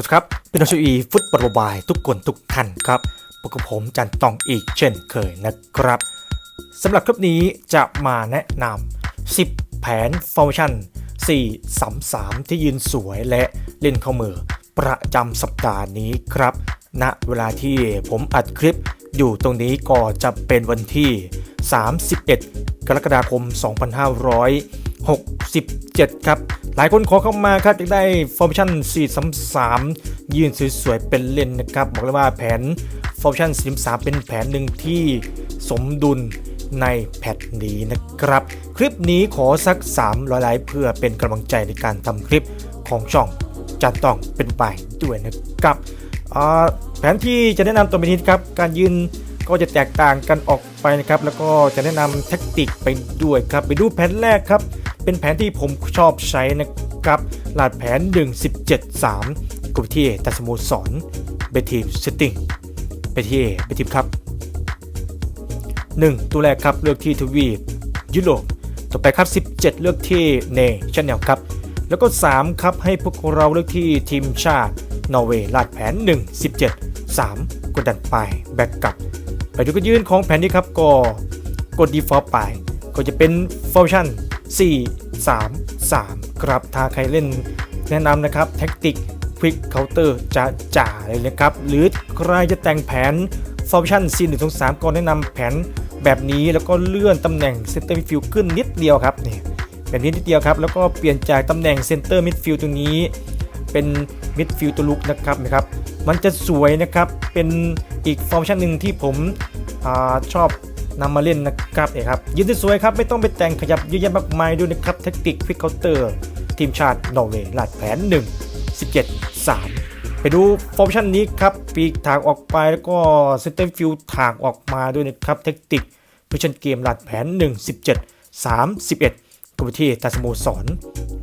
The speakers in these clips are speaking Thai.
สวัสดีครับ เป็นนักชีฟุตบอลบายทุกคนทุกท่านครับพบกับผมจันตองอีกเช่นเคยนะครับสำหรับคลิปนี้จะมาแนะนำ 10 แผนฟอร์มชั่น 4 3 3 ที่ยืนสวยและเล่นเข้ามือ ประจำสัปดาห์นี้ครับณเวลาที่ผมอัดคลิปอยู่ตรงนี้ก็จะเป็นวันที่ 31 กรกฎาคม 2567 ครับ ลายคนขอเข้ามาครับจะได้ฟอร์มชั่น 433 ยืนสวยๆเป็นเล่นนะครับ บอกเลยว่าแผนฟอร์มชั่น433เป็นแผนหนึ่งที่สมดุลในแพทนี้นะครับ คลิปนี้ขอสัก 300ไลค์เพื่อเป็นกำลังใจในการทำคลิปของช่องจันต้องเป็นไปด้วยนะครับแผนที่จะแนะนำตัวไปนี้ครับ การยืนก็จะแตกต่างกันออกไปนะครับ แล้วก็จะแนะนำแท็กติกไปด้วยครับ ไปดูแผนแรกครับ เป็นแผนที่ผมชอบใช้นะครับลาดแผน 1173กับที่ตัดสโมสรเบทีมสติงไปที่เบทีมครับ 1 ตัวแรกครับเลือกที่ทวีปยุโรปต่อไปครับ 17 เลือกที่เนชั่นแนลครับ แล้วก็ 3 ครับให้พวกเราเลือกที่ทีมชาตินอร์เวย์ลาดแผน 1 17 3 กดดันไปแบ็กกลับ ไปดูกันยื่นของแผนนี้ครับก็กด default ไป ก็จะเป็นฟังก์ชัน 4 3 3 ครับ ถ้าใครเล่นแนะนำนะครับแท็กติก Quick Counter จะจ่าเลยนะครับ หรือใครจะแต่งแผนฟังก์ชัน4 1 2 3ก็แนะนำแผนแบบนี้แล้วก็เลื่อนตำแหน่ง Center Midfield ขึ้นนิดเดียวครับนี่แบบนี้นิดเดียวครับ แล้วก็เปลี่ยนจากตำแหน่ง Center Midfield ตรงนี้ เป็น Midfield ตัวลุกนะครับนะครับ มันจะสวยนะครับเป็นอีกฟังก์ชันหนึ่งที่ผมอชอบ นำมาเล่นนะครับเนี่ยครับยืนสวยครับไม่ต้องไปแต่งขยับเยอะแยะมากมายด้วยนะครับแท็กติกควิกเคาน์เตอร์ทีมชาตินอร์เวย์ลาดแผน 1 17 3 ไปดูฟอร์มชันนี้ครับปีกถากออกไปแล้วก็เซนเตอร์ฟิลถากออกมาด้วยนะครับแท็กติกพิชันเกมลาดแผน 1 17 3 11กับที่ตาสโมสร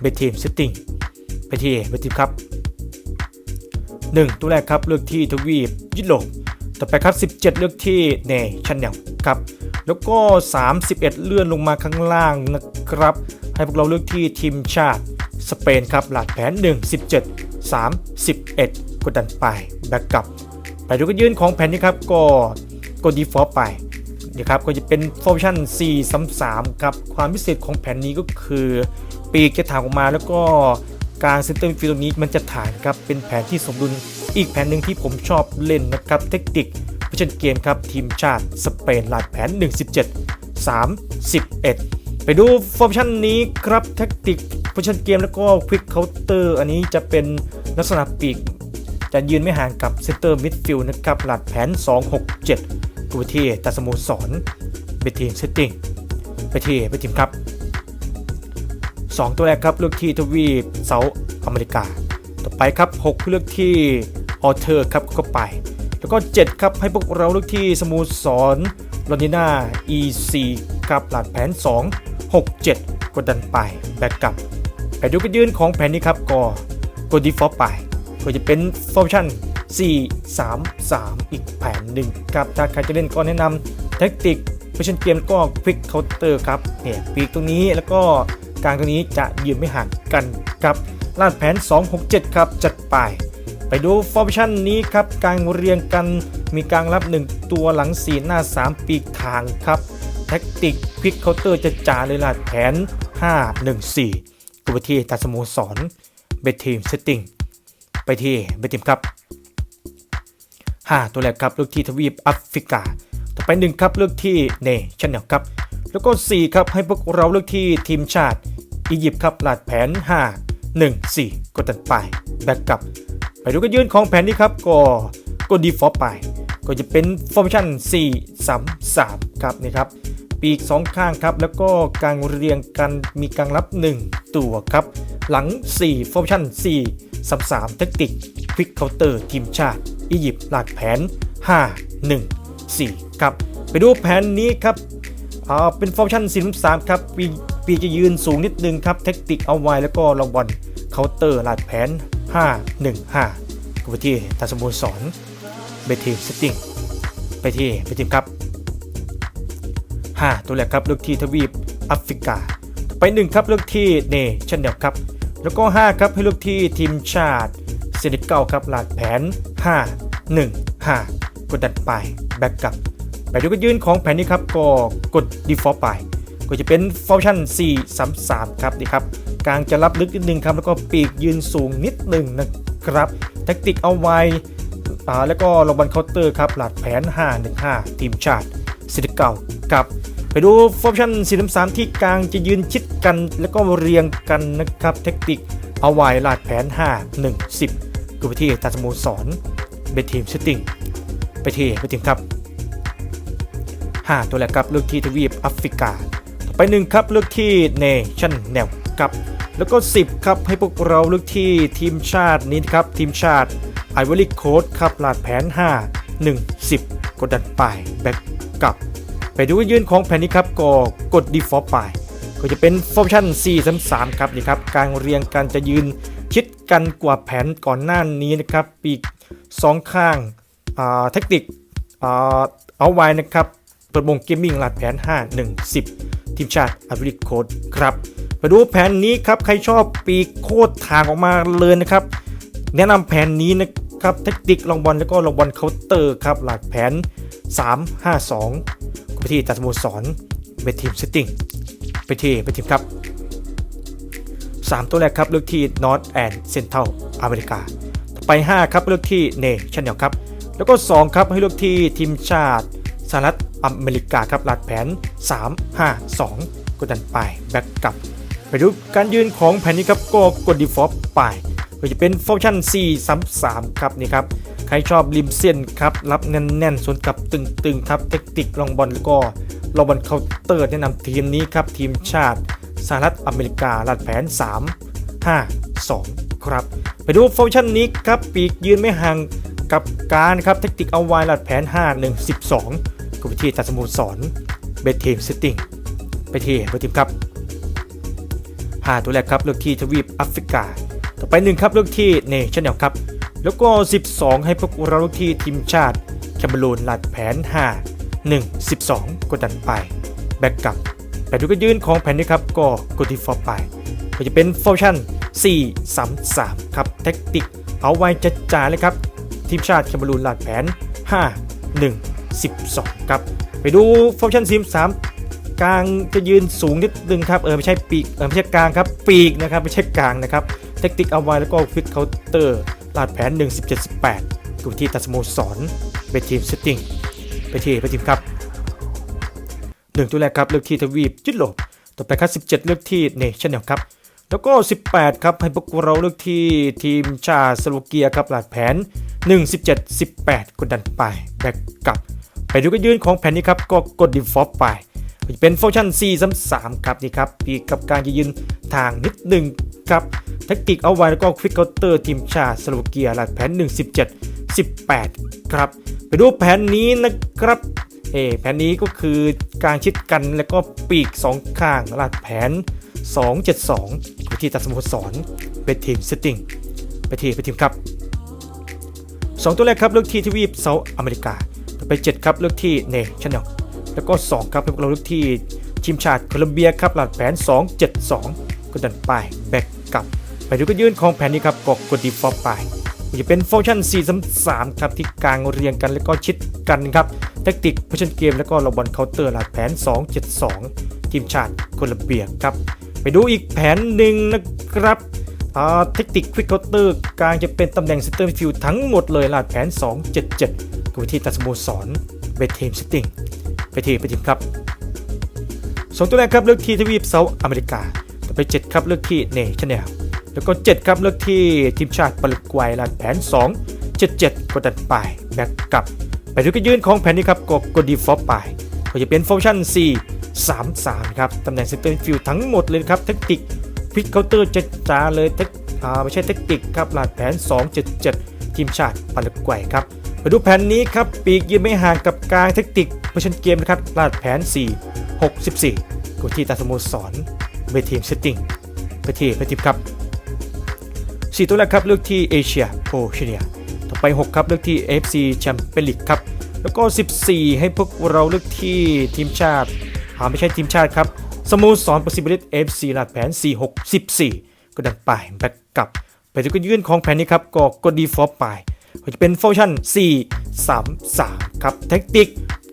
เบทีมเซตติ้งไปที่เบทีมครับ 1 ตัวแรกครับเลือกที่ทวีปยุโรปต่อไปครับ 17 เลือกที่เนชั่นแนลครับ แล้วก็ 31 เลื่อนลงมาข้างล่างนะครับ ให้พวกเราเลือกที่ทีมชาติสเปนครับหลัดแผน 1 17 3 11กดดันไปแบ็กกลับ ไปดูกันยืนของแผนนี้ครับก็กด default ไปนะครับก็จะเป็นฟอร์มชั่น 4 3 3 ครับ ความพิเศษของแผนนี้ก็คือ ปีกจะถางออกมาแล้วก็กางเซนเตอร์ฟิลตรงนี้มันจะถ่ายครับ เป็นแผนที่สมดุลอีกแผนหนึ่งที่ผมชอบเล่นนะครับ เทคนิค พิชนเกมครับทีมชาติสเปนหลาดแผน 117 31 ไปดูฟอร์มชันนี้ครับแท็กติกพิชนเกมแล้วก็ควิกเคาน์เตอร์อันนี้จะเป็นลักษณะปีก จะยืนไม่ห่างกับเซนเตอร์มิดฟิลด์นะครับหลัดแผน 267 ตัวที่ตัดสโมสรเบทีมเซตติ้งไปที่ไปทีมครับ 2 ตัวแรกครับเลือกที่ทวีปเซาอเมริกา ต่อไปครับ 6 เลือกที่ออเทอร์ครับก็ไป แล้วก็ 7 ครับให้พวกเราเลือกที่สโมสรลอนดิน่า EC ครับหลัดแผน 2 6 7 กดดันไปแบกกลับไปดูกันยืนของแผนนี้ครับก็กด default ไปก็จะเป็นฟอร์มชั่น 4 3 3 อีกแผนหนึ่งครับถ้าใครจะเล่นก็แนะนำแท็กติกเพชชั่นเกมก็ควิกเคาน์เตอร์ครับเนี่ยปีกตรงนี้แล้วก็กลางตรงนี้จะยืนไม่ห่างกันครับลาดแผน 267 ครับจัดไป ไปดูฟอร์มชั่นนี้ครับกลางเรียงกันมีกลางรับ 1 ตัวหลัง 4 หน้า 3 ปีกทางครับ แท็กติกควิกเคาน์เตอร์จะจ่าเลยลาดแผน 514ตัวที่ตัดสโมสรเบทีมเซตติ้งไปที่เบทีมครับ 5 ตัวแรกครับเลือกที่ทวีปแอฟริกา ต่อไป1ครับเลือกที่เนชั่นแนลครับ แล้วก็ 4 ครับให้พวกเราเลือกที่ทีมชาติอียิปต์ครับหลาดแผน 5 1 4 กดตันไปแบ็กกับ ไปดูกันยืนของแผนนี้ครับก็ก็ด default ไป ก็จะเป็นฟอร์มชั่น 4 3 3 ครับนี่ครับ ปีก 2 ข้างครับ แล้วก็กลางเรียงกันมีกลางรับ 1 ตัวครับ หลัง 4 ฟอร์มชั่น 4 3 3 เทคนิคควิกเคาน์เตอร์ทีมชาติอียิปต์หลักแผน 5 1 4 ครับ ไปดูแผนนี้ครับอ่าเป็นฟอร์มชั่น 4 3 ครับปีปีจะยืนสูงนิดนึงครับ เทคนิคเอาไว้แล้วก็รางวัล เคาน์เตอร์หลักแผน 5 1 5กับที่ทัศมสรเบทีมเซตติ้งไปที่ไปทีมครับ 5 ตัวแรกครับเลือกที่ทวีปแอฟริกา ไป 1 ครับเลือกที่เนชั่นแนลครับ แล้วก็ 5 ครับให้เลือกที่ทีมชาติเซนิเก้าครับหลาดแผน 5 1 5 กดดันไปแบ็กกลับไปดูกันยืนของแผนนี้ครับก็กด default ไป ก็จะเป็นฟังก์ชัน 4 3 3 ครับนี่ครับ กลางจะรับลึกนิดนึงครับแล้วก็ปีกยืนสูงนิดนึงนะครับ แท็กติกเอาไว้แล้วก็ลงบอลเคาน์เตอร์ครับหลัดแผน 515 ทีมชาติสิเก้ากับไปดูฟังก์ชัน4 3 3ที่กลางจะยืนชิดกันแล้วก็เรียงกันนะครับแท็กติกเอาไว้หลัดแผน 5 1 10ก็ไปที่ตาสโมสรเบทีมเซตติ้งไปที่ไปทีมครับ 5 ตัวแรกครับเลือกที่ทวีปแอฟริกา ต่อไป1ครับเลือกที่เนชั่นแนล ครับ แล้วก็ 10 ครับ ให้พวกเราเลือกที่ทีมชาตินี้ครับ ทีมชาติไอวอรี่โค้ดครับหลาดแผน 5 1 10 กดดันไปแบ็กกลับ ไปดูยืนของแผนนี้ครับก็กด default ไป ก็จะเป็นฟังก์ชัน4 3 3 ครับนี่ครับ การเรียงกันจะยืนชิดกันกว่าแผนก่อนหน้านี้นะครับ ปีก 2 ข้างเทคนิคเอาไว้นะครับเปิดวงเกมมิ่งหลาดแผน 5 1 10 ทีมชาติอเมริกโคดครับ มาดูแผนนี้ครับ ใครชอบปีกโคตรทางออกมาเลยนะครับ แนะนำแผนนี้นะครับ เทคนิคลองบอลแล้วก็ลองบอลเคาน์เตอร์ครับ หลักแผน 3 5 2ไปที่ตัดสโมสรไปทีมเซตติ้งไปที่ไปทีมครับ 3 ตัวแรกครับเลือกที่ North and Central อเมริกาต่อไป 5 ครับเลือกที่เนชั่นแนลครับ แล้วก็ 2 ครับให้เลือกที่ทีมชาติสหรัฐอเมริกาครับหลาดแผน 3 5 2 กดดันไปแบ็กกลับ ไปดูการยืนของแผ่นนี้ครับก็กด default ไปก็จะเป็นฟังก์ชัน 4 3 3 ครับนี่ครับ ใครชอบริมเส้นครับ รับแน่นๆสวนกับตึงๆครับเทคนิคลองบอลแล้วก็ลองบอลเคาน์เตอร์แนะนำทีมนี้ครับ ทีมชาติสหรัฐอเมริกาลาดแผน 3 5 2 ครับ ไปดูฟังก์ชันนี้ครับ ปีกยืนไม่ห่างกับการครับเทคนิคเอาไว้ลาดแผน 5 1 12ก็ไปที่ตัดสมุสรเบทเทมเซตติ้งไปที่เบททีมครับ 5 ตัวแรกครับเลือกที่ทวีปแอฟริกา ต่อไป1ครับเลือกที่เนชั่นแนลครับ แล้วก็ 12 ให้พวกเราเลือกที่ทีมชาติแคเมรูนลาดแผน 5 1 12 กดดันไป แบ็กกลับไปดูกันยืนของแผนนี้ครับก็กดที่ฟอร์ไปก็จะเป็นฟังก์ชั่น 4 3 3 ครับแท็กติกเอาไว้จะจ่าเลยครับ ทีมชาติแคเมรูนลาดแผน 5 1 12 ครับ ไปดูฟังก์ชั่น4 3 กลางจะยืนสูงนิดนึงครับเออไม่ใช่ปีกเออไม่ใช่กลางครับปีกนะครับไม่ใช่กลางนะครับเทคนิคเอาไว้แล้วก็ฟิกเคาน์เตอร์ลาดแผน1 17 18กูที่ตัดสโมสรไปทีมเซตติ้งไปที่ไปทีมครับหนึ่งตัวแรกครับเลือกที่ทวีปยุโรปต่อไปครับ17 เลือกที่เนชั่นแนลครับแล้วก็ 18 ครับให้พวกเราเลือกที่ทีมชาสโลวาเกียครับหลาดแผน 1 17 18 กดดันไปแบกกลับ ไปดูกันยืนของแผ่นนี้ครับก็กด default ไป เป็นฟังก์ชัน4 3 3ครับนี่ครับปีกกับการยืนทางนิดหนึ่งครับแท็กติกเอาไว้แล้วก็ควิกเคาน์เตอร์ทีมชาติสโลวาเกียหลักแผน 1 17 18 ครับ ไปดูแผนนี้นะครับเออแผนนี้ก็คือการชิดกันแล้วก็ปีก 2 ข้างหลาดแผน 272ไปที่ตัดสโมสรเป็นทีมเซตติ้งไปทีไปทีมครับ 2 ตัวแรกครับเลือกที่ทวีปเซาท์อเมริกาต่อไป 7 ครับเลือกที่เนชั่นแนล แล้วก็ 2 ครับให้พวกเราลือกที่ทีมชาติโคลอมเบียครับหลักแผน 272กดดันไปแบ็กกลับ ไปดูกันยืนของแผนนี้ครับกดกด default ไปจะเป็นฟังก์ชัน4 3 3 ครับที่กลางเรียงกันแล้วก็ชิดกันครับแทคติกพ s ชันเกมแล้วก็ระบอลเคาน์เตอร์หลักแผน 272 ทีมชาติโคลอมเบียครับไปดูอีกแผนหนึ่งนะครับเทคนิคควิกเคาน์เตอร์กลางจะเป็นตำแหน่งเซนเตอร์ฟิลด์ทั้งหมดเลยหลักแผน 277กับวิธีตัดสโมสรเบททีมเซตติ้ง ไปทีไปทีมครับสองตัวแรกครับเลือกที่ทวีปเซาท์อเมริกาต่อไป7ครับเลือกที่เนชั่นแนลแล้วก็7ครับเลือกที่ทีมชาติปารุกวัยลานแผน 2 77 กดดันไปแบ็กกลับ ไปดูกันยืนของแผนนี้ครับกดกดดีฟอลไปก็จะเป็นฟังชัน4 3 3 ครับ ตำแหน่งเซนเตอร์ฟิลทั้งหมดเลยครับเทคนิคพิกเคาน์เตอร์จะจ้าเลยเทคไม่ใช่เทคนิคครับลาดแผน 277 ทีมชาติปารุกวัยครับมาดูแผนนี้ครับ ปีกยืนไม่ห่างกับกลางเทคนิค เพชันเกมนะครับลาดแผน 4 64กดที่ตาสโมสรเวทีมเซตติ้งไปที่ไปทีมครับ 4 ตัวแรกครับ เลือกที่เอเชียโอเชียต่อไป 6 ครับ เลือกที่ AFC แชมเปี้ยนลีกครับ แล้วก็ 14 ให้พวกเราเลือกที่ทีมชาติหาไม่ใช่ทีมชาติครับสโมสรประสิทธิบริษ AFC ลาดแผน 4 6 14 ก็ดันไปแบ็กกลับไปที่การยื่นของแผนนี้ครับก็กด default ไปก็จะเป็นฟังก์ชัน 4 3 3 ครับแท็กติก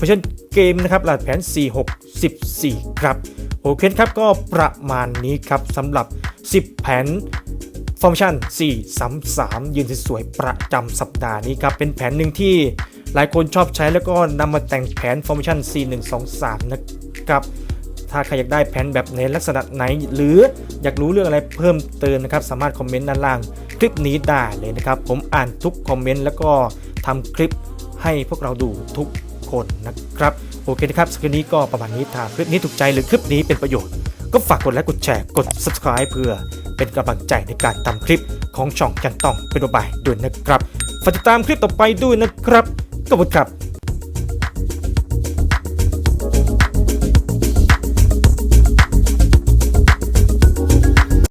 ฟังก์ชันเกมนะครับรหัสแผน 4 6 14 ครับโอเคครับก็ประมาณนี้ครับสำหรับ 10 แผนฟอร์มชัน4 3 3 ยืนสวยๆประจำสัปดาห์นี้ครับ เป็นแผนหนึ่งที่หลายคนชอบใช้แล้วก็นำมาแต่งแผนฟอร์มชัน4 1 2 3 นะครับถ้าใครอยากได้แผนแบบในลักษณะไหน หรืออยากรู้เรื่องอะไรเพิ่มเติมนะครับ สามารถคอมเมนต์ด้านล่าง คลิปนี้ได้เลยนะครับ ผมอ่านทุกคอมเมนต์แล้วก็ทำคลิปให้พวกเราดูทุก คนนะครับโอเคนะครับสคริปต์นี้ก็ประมาณนี้ถ้าคลิปนี้ถูกใจหรือคลิปนี้เป็นประโยชน์ ก็ฝากกดไลค์กดแชร์กด subscribe เพื่อเป็นกำลังใจในการทำคลิปของช่องจันต้องเป็นบายด้วยนะครับฝากติดตามคลิปต่อไปด้วยนะครับขอบคุณครับ